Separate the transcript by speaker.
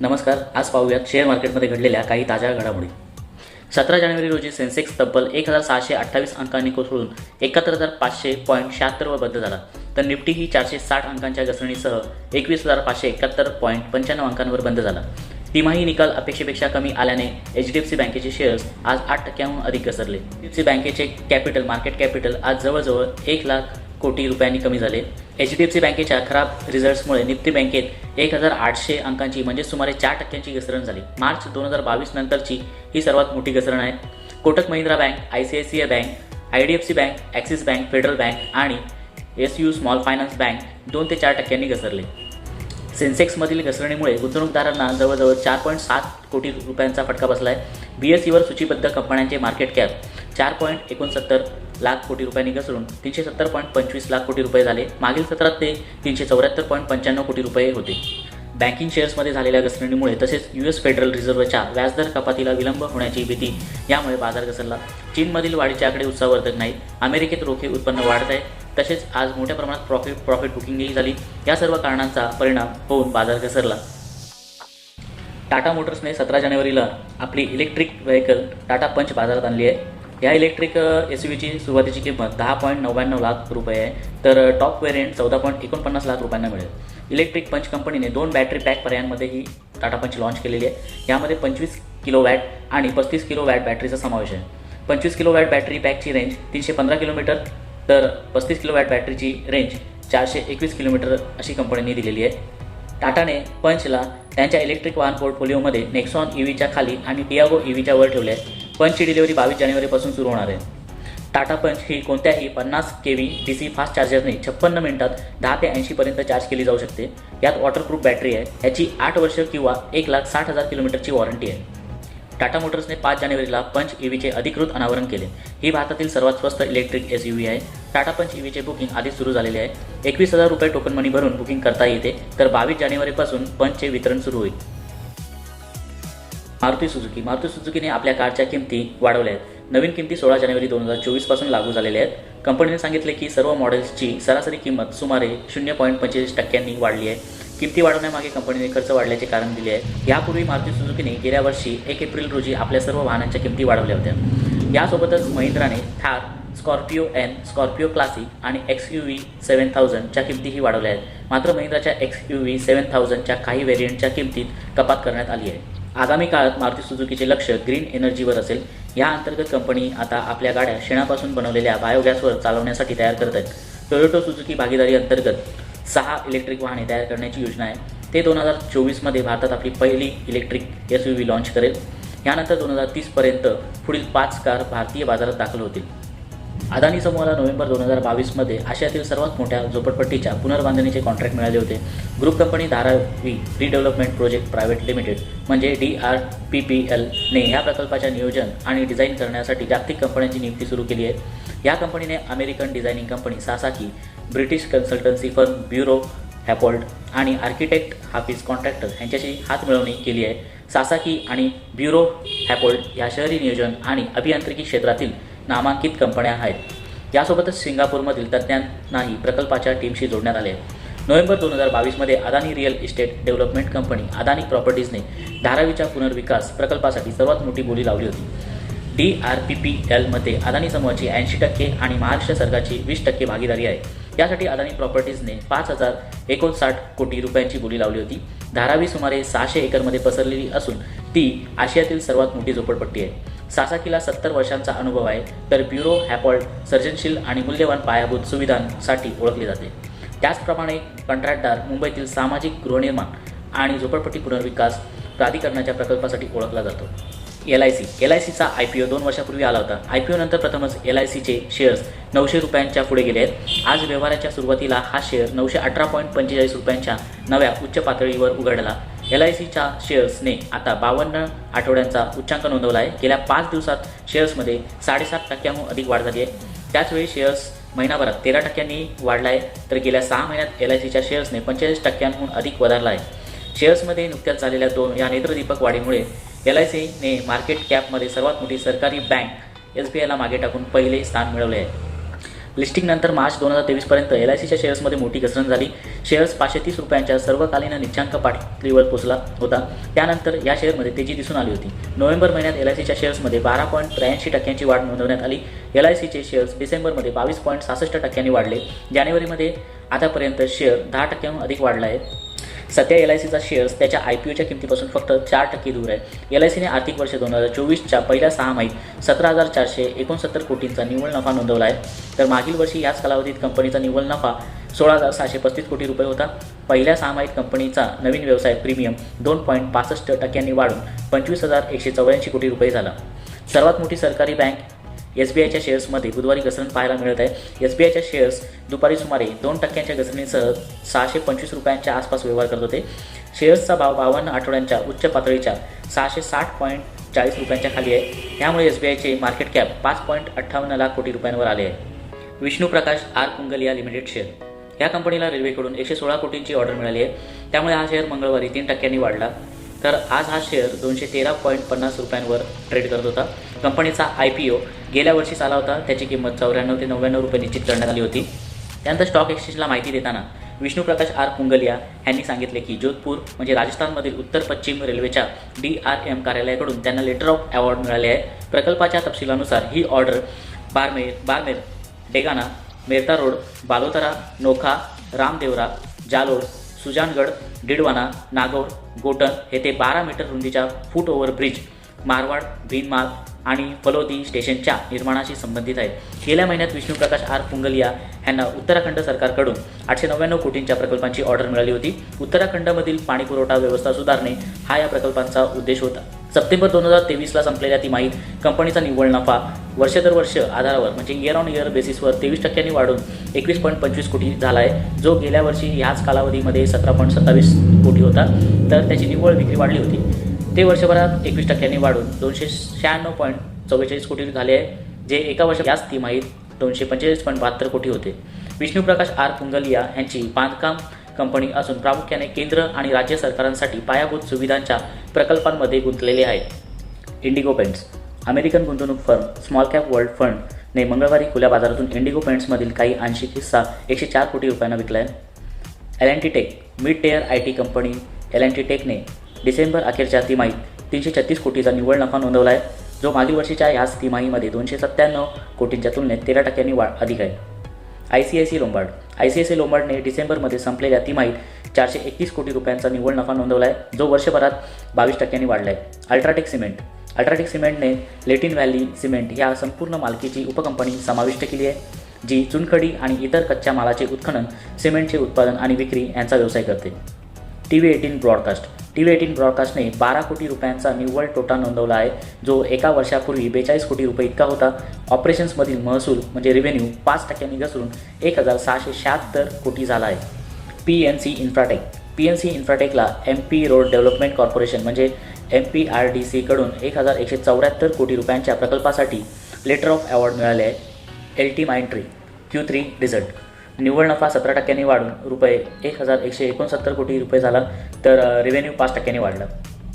Speaker 1: नमस्कार आज पाहूयात शेअर मार्केटमध्ये घडलेल्या काही ताज्या घडामोडी. सतरा जानेवारी रोजी सेन्सेक्स तब्बल एक हजार सहाशे अठ्ठावीस अंकांनी कोसळून एकाहत्तर हजार पाचशे पॉईंट शहात्तरवर बंद झाला. तर निफ्टी ही चारशे साठ अंकांच्या घसरणीसह एकवीस हजार पाचशे एकाहत्तर पॉईंट पंच्याण्णव अंकांवर बंद झाला. तिमाही निकाल अपेक्षेपेक्षा कमी आल्याने एच डी एफ सी बँकेचे शेअर्स आज आठ टक्क्याहून अधिक घसरले. एच डी एफ सी बँकेचे कॅपिटल मार्केट कॅपिटल आज जवळजवळ एक लाख कोटी रुपयांनी कमी झाले. एच डी एफ सी बँकेच्या खराब रिझल्ट्समुळे निफ्टी बँकेत एक हजार आठशे अंकांची म्हणजे सुमारे चार टक्क्यांची घसरण झाली. मार्च दोन हजार बावीस नंतरची ही सर्वात मोठी घसरण आहे. Kotak Mahindra bank I C I C I bank I D F C bank Axis bank Federal bank आणि S U small finance bank दोन ते चार टक्क्यांनी घसरले. सेन्सेक्समधील घसरणीमुळे गुंतवणूकदारांना जवळजवळ चार पॉईंट सात कोटी रुपयांचा फटका बसला आहे बी एस सीवर सूचीबद्ध कंपन्यांचे मार्केट कॅप चार पॉईंट एकोणसत्तर लाख कोटी रुपयांनी घसरून तीनशे सत्तर पॉईंट पंचवीस लाख कोटी रुपये झाले. मागील सत्रात ते तीनशे चौऱ्याहत्तर पॉईंट पंच्याण्णव कोटी रुपये होते. बँकिंग शेअर्समध्ये झालेल्या घसरणीमुळे तसेच यू एस फेडरल रिझर्व्हच्या व्याजदर कपातीला विलंब होण्याची भीती यामुळे बाजार घसरला. चीनमधील वाढीचे आकडे उत्साहवर्धक नाही. अमेरिकेत रोखे उत्पन्न वाढत आहे. तसेच आज मोठ्या प्रमाणात प्रॉफिट प्रॉफिट बुकिंगही झाली. या सर्व कारणांचा परिणाम होऊन बाजार घसरला टाटा मोटर्सने सतरा जानेवारीला आपली इलेक्ट्रिक व्हेकल टाटा पंच बाजारात आणली आहे. या इलेक्ट्रिक एस यूची सुरुवातीची किंमत दहा पॉईंट नव्याण्णव लाख रुपये आहे. तर टॉप व्हेरियंट चौदा पॉईंट एकोणपन्नास लाख रुपयांना मिळेल. इलेक्ट्रिक पंच कंपनीने दोन बॅटरी पॅक पर्यायांमध्ये ही टाटा पंच लॉन्च केलेली आहे. यामध्ये पंचवीस किलो वॅट आणि पस्तीस किलो वॅट बॅटरीचा समावेश आहे. पंचवीस किलो वॅट बॅटरी पॅकची रेंज तीनशे पंधरा किलोमीटर तर पस्तीस किलो वॅट बॅटरीची रेंज चारशे एकवीस किलोमीटर अशी कंपनीने दिलेली आहे. टाटाने पंचला त्यांच्या इलेक्ट्रिक वाहन पोर्टफोलिओमध्ये नेक्सॉन ईव्हीच्या खाली आणि टियागो ईव्हीच्या वर ठेवले आहे. पंचची डिलिव्हरी बावीस जानेवारीपासून सुरू होणार आहे. टाटा पंच ही कोणत्याही पन्नास K V D C fast चार्जरने छप्पन्न मिनिटात दहा ते ऐंशीपर्यंत चार्ज केली जाऊ शकते. यात वॉटरप्रूफ बॅटरी आहे. याची आठ वर्ष किंवा एक लाख साठ हजार किलोमीटरची वॉरंटी आहे. टाटा मोटर्सने पाच जानेवारीला पंच ईव्हीचे अधिकृत अनावरण केले. ही भारतातील सर्वात स्वस्त इलेक्ट्रिक एस आहे. टाटा पंच ईव्हीचे बुकिंग आधीच सुरू झालेले आहे. एकवीस हजार रुपये टोकन मनी भरून बुकिंग करता येते तर बावीस जानेवारीपासून पंचचे वितरण सुरू होईल. मारुती सुझुकी. मारुती सुझुकीने आपल्या कारच्या किमती वाढवल्या आहेत. नवीन किमती सोळा जानेवारी दोन हजार चोवीसपासून लागू झालेल्या आहेत. कंपनीने सांगितले की सर्व मॉडेल्सची सरासरी किंमत सुमारे शून्य पॉईंट पंचेचाळीस टक्क्यांनी वाढली आहे. किमती वाढवण्यामागे कंपनीने खर्च वाढल्याचे कारण दिले आहे. यापूर्वी मारुती सुझुकीने गेल्या वर्षी एक एप्रिल रोजी आपल्या सर्व वाहनांच्या किमती वाढवल्या होत्या. यासोबतच महिंद्राने Thar Scorpio N Scorpio classic आणि एक्स यू व्ही सेवन थाउजंडच्या किमतीही वाढवल्या आहेत. मात्र महिंद्राच्या एक्स यू व्ही सेवन थाउजंडच्या काही व्हेरियंटच्या किमतीत कपात करण्यात आली आहे. आगामी काळात मारुती सुझुकीचे लक्ष ग्रीन एनर्जीवर असेल. या अंतर्गत कंपनी आता आपल्या गाड्या शेणापासून बनवलेल्या बायोगॅसवर चालवण्यासाठी तयार करत आहेत. टोयोटो सुझुकी भागीदारी अंतर्गत सहा इलेक्ट्रिक वाहने तयार करण्याची योजना आहे. ते दोन हजार चोवीसमध्ये भारतात आपली पहिली electric S U V launch करेल. यानंतर दोन हजार तीसपर्यंत पुढील पाच कार भारतीय बाजारात दाखल होतील. अदानी समूहाला नोव्हेंबर दोन हजार बावीसमध्ये आशियातील सर्वात मोठ्या झोपडपट्टीच्या पुनर्बांधणीचे कॉन्ट्रॅक्ट मिळाले होते. Group company Dharavi redevelopment project private limited म्हणजे डी आर पी पी एलने या प्रकल्पाच्या नियोजन आणि डिझाईन करण्यासाठी जागतिक कंपन्यांची नियुक्ती सुरू केली आहे. या कंपनीने American designing company Sasaki British consultancy firm bureau Happold आणि आर्किटेक्ट हाफिज कॉन्ट्रॅक्टर यांच्याशी हातमिळवणी केली आहे. सासाकी आणि ब्युरो हॅपोल्ड या शहरी नियोजन आणि अभियांत्रिकी क्षेत्रातील नामांकित कंपन्या आहेत. यासोबतच सिंगापूरमधील तज्ज्ञांनाही प्रकल्पाच्या टीमशी जोडण्यात आले. आहे नोव्हेंबर दोन हजार बावीसमध्ये Adani real estate development company Adani प्रॉपर्टीजने धारावीच्या पुनर्विकास प्रकल्पासाठी सर्वात मोठी बोली लावली होती. डी आर पी पी एलमध्ये अदानी समूहाची ऐंशी टक्के आणि महाराष्ट्र सरकारची वीस टक्के भागीदारी आहे. यासाठी अदानी प्रॉपर्टीजने पाच हजार एकोणसाठ कोटी रुपयांची बोली लावली होती. धारावी सुमारे सहाशे एकरमध्ये पसरलेली असून ती आशियातील सर्वात मोठी झोपडपट्टी आहे. सासाकीला सत्तर वर्षांचा अनुभव आहे तर ब्युरो हॅपॉल्ड सर्जनशील आणि मूल्यवान पायाभूत सुविधांसाठी ओळखले जाते. त्याचप्रमाणे कंत्राटदार मुंबईतील सामाजिक गृहनिर्माण आणि झोपडपट्टी पुनर्विकास प्राधिकरणाच्या प्रकल्पासाठी ओळखला जातो. L I C. L I सीचा आय पी ओ दोन वर्षापूर्वी आला होता. आय पी ओनंतर प्रथमच एल आय सीचे शेअर्स नऊशे रुपयांच्या पुढे गेले आहेत. आज व्यवहाराच्या सुरुवातीला हा शेअर नऊशे अठरा पॉईंट पंचेचाळीस रुपयांच्या नव्या उच्च पातळीवर उघडला. एल आय सीच्या शेअर्सने आता बावन्न आठवड्यांचा उच्चांक नोंदवला आहे गेल्या पाच दिवसात शेअर्समध्ये साडेसात टक्क्यांहून अधिक वाढ झाली आहे. त्याचवेळी शेअर्स महिनाभरात तेरा टक्क्यांनी वाढला आहे तर गेल्या सहा महिन्यात एल आय सीच्या शेअर्सने पंचेचाळीस टक्क्यांहून अधिक वधारला आहे शेअर्समध्ये नुकत्याच झालेल्या दोन या नेत्रदीपक वाढीमुळे एल आय सीने मार्केट कॅपमध्ये सर्वात मोठी सरकारी बँक एस बी आयला मागे टाकून पहिले स्थान मिळवले आहे. लिस्टिंगनंतर मार्च दोन हजार तेवीसपर्यंत एल आय सीच्या शेअर्समध्ये मोठी घसरण झाली. शेअर्स पाचशे तीस रुपयांच्या सर्वकालीन निच्चांक पातळीवर पोहोचला होता. त्यानंतर या शेअरमध्ये तेजी दिसून आली होती. नोव्हेंबर महिन्यात एल आय सीच्या शेअर्समध्ये बारा पॉईंट त्र्याऐंशी टक्क्यांची वाढ नोंदवण्यात आली. एल आय सीचे शेअर्स डिसेंबरमध्ये बावीस पॉईंट सहासष्ट टक्क्यांनी वाढले. जानेवारीमध्ये आतापर्यंत शेअर दहा टक्क्यांहून अधिक वाढला आहे. सध्या एल आय सीचा शेअर्स त्याच्या आय पी ओच्या किमतीपासून फक्त चार टक्के दूर आहे. एल आय सीने आर्थिक वर्ष दोन हजार चोवीसच्या पहिल्या सहा माहीत सतरा हजार चारशे एकोणसत्तर कोटींचा निव्वळ नफा नोंदवला आहे. तर मागील वर्षी याच कालावधीत कंपनीचा निव्वळ नफा सोळा हजार सहाशे पस्तीस कोटी रुपये होता. पहिल्या सहा माहीत कंपनीचा नवीन व्यवसाय प्रीमियम दोन पॉईंट पासष्ट टक्क्यांनी वाढून पंचवीस हजार एकशे चौऱ्याऐंशी कोटी रुपये झाला. सर्वात मोठी सरकारी बँक एस बी आयच्या शेअर्समध्ये बुधवारी घसरण पाहायला मिळत आहे. एस बी आयच्या शेअर्स दुपारी सुमारे दोन टक्क्यांच्या घसरणीसह सहाशे पंचवीस रुपयांच्या आसपास व्यवहार करत होते. शेअर्सचा भाव बावन्न आठवड्यांच्या उच्च पातळीच्या सहाशे साठ पॉईंट चाळीस रुपयांच्या खाली आहे. त्यामुळे एस बी आयचे मार्केट कॅप पाच पॉईंट अठ्ठावन्न लाख कोटी रुपयांवर आले आहे. Vishnu Prakash R Punglia limited share. या कंपनीला रेल्वेकडून एकशे सोळा कोटींची ऑर्डर मिळाली आहे. त्यामुळे हा शेअर मंगळवारी तीन टक्क्यांनी वाढला. तर आज हा शेअर दोनशे तेरा पॉईंट पन्नास रुपयांवर ट्रेड करत होता. कंपनीचा आय पी ओ गेल्या वर्षीच आला होता. त्याची किंमत चौऱ्याण्णव ते नव्याण्णव रुपये निश्चित करण्यात आली होती. त्यानंतर स्टॉक एक्सचेंजला माहिती देताना विष्णू प्रकाश आर कुंगलिया यांनी सांगितले की जोधपूर म्हणजे राजस्थानमधील उत्तर पश्चिम रेल्वेच्या डी आर एम कार्यालयाकडून त्यांना लेटर ऑफ अवॉर्ड मिळाले आहे. प्रकल्पाच्या तपशिलानुसार ही ऑर्डर बारमेर बारमेर डेगाना मेरता रोड बालोतरा नोखा रामदेवरा जालोर सुजानगड डिडवाना नागौर गोटन येथे बारा मीटर रुंदीच्या foot over bridge Marwar Bhinmal आणि फलोदी स्टेशनच्या निर्माणाशी संबंधित आहेत. गेल्या महिन्यात विष्णू प्रकाश आर पुंगलिया यांना उत्तराखंड सरकारकडून आठशे नव्याण्णव कोटींच्या प्रकल्पांची ऑर्डर मिळाली होती. उत्तराखंडमधील पाणीपुरवठा व्यवस्था सुधारणे हा या प्रकल्पांचा उद्देश होता. सप्टेंबर दोन हजार तेवीसला संपलेल्या तिमाहीत कंपनीचा निव्वळ नफा वर्ष दर वर्ष आधारावर म्हणजे इयर ऑन इयर बेसिसवर तेवीस टक्क्यांनी वाढून एकवीस पॉईंट पंचवीस कोटी झाला आहे जो गेल्या वर्षी ह्याच कालावधीमध्ये सतरा पॉईंट सत्तावीस कोटी होता तर त्याची निव्वळ विक्री वाढली होती. ते वर्षभरात एकवीस टक्क्यांनी वाढून दोनशे शहाण्णव पॉईंट चव्वेचाळीस कोटी झाले आहे जे एका वर्षात याच तिमाहीत दोनशे पंचेचाळीस पॉईंट बहात्तर कोटी होते. विष्णुप्रकाश आर पुंगलिया यांची बांधकाम कंपनी असून प्रामुख्याने केंद्र आणि राज्य सरकारांसाठी पायाभूत सुविधांच्या प्रकल्पांमध्ये गुंतलेले आहेत. इंडिगो पेंट्स अमेरिकन गुंतवणूक फर्म स्मॉल कॅप वर्ल्ड फंडने मंगळवारी खुल्या बाजारातून इंडिगो पेंट्समधील काही आंशिक हिस्सा एकशे चार कोटी रुपयांना विकला आहे L and T tech mid tier I T company L and T टेकने डिसेंबर अखेरच्या तिमाहीत तीनशे छत्तीस कोटीचा निव्वळ नफा नोंदवला आहे जो मागील वर्षीच्या याच तिमाहीमध्ये दोनशे सत्त्याण्णव कोटींच्या तुलनेत तेरा टक्क्यांनी वाढ अधिक आहे. I C I C Lombard I C I C लोंबार्डने डिसेंबरमध्ये संपलेल्या तिमाहीत चारशे एकतीस कोटी रुपयांचा निव्वळ नफा नोंदवला आहे जो वर्षभरात बावीस टक्क्यांनी वाढला आहे अल्ट्राटेक सिमेंट. अल्ट्राटेक सिमेंटने लेटिन व्हॅली सिमेंट या संपूर्ण मालकीची उपकंपनी समाविष्ट केली आहे जी चुनखडी आणि इतर कच्च्या मालाचे उत्खनन सिमेंटचे उत्पादन आणि विक्री यांचा व्यवसाय करते. T V eighteen broadcast. T V eighteen ब्रॉडकास्टने बारा कोटी रुपयांचा निव्वळ तोटा नोंदवला आहे जो एका वर्षापूर्वी बेचाळीस कोटी रुपये इतका होता. ऑपरेशन्समधील महसूल म्हणजे रेव्हेन्यू पाच टक्क्यांनी घसरून एक हजार सहाशे शहात्तर कोटी झाला आहे. P N C Infratech P N C इन्फ्राटेकला M P road development corporation म्हणजे एम पी आर डी सीकडून एक हजार एकशे चौऱ्याहत्तर कोटी रुपयांच्या प्रकल्पासाठी लेटर ऑफ अवॉर्ड मिळाले आहे. L T Mindtree Q three result निव्वळ नफा सतरा टक्क्यांनी वाढून रुपये एक हजार एकशे एकोणसत्तर कोटी रुपये झाला तर रेव्हेन्यू पाच टक्क्यांनी वाढला.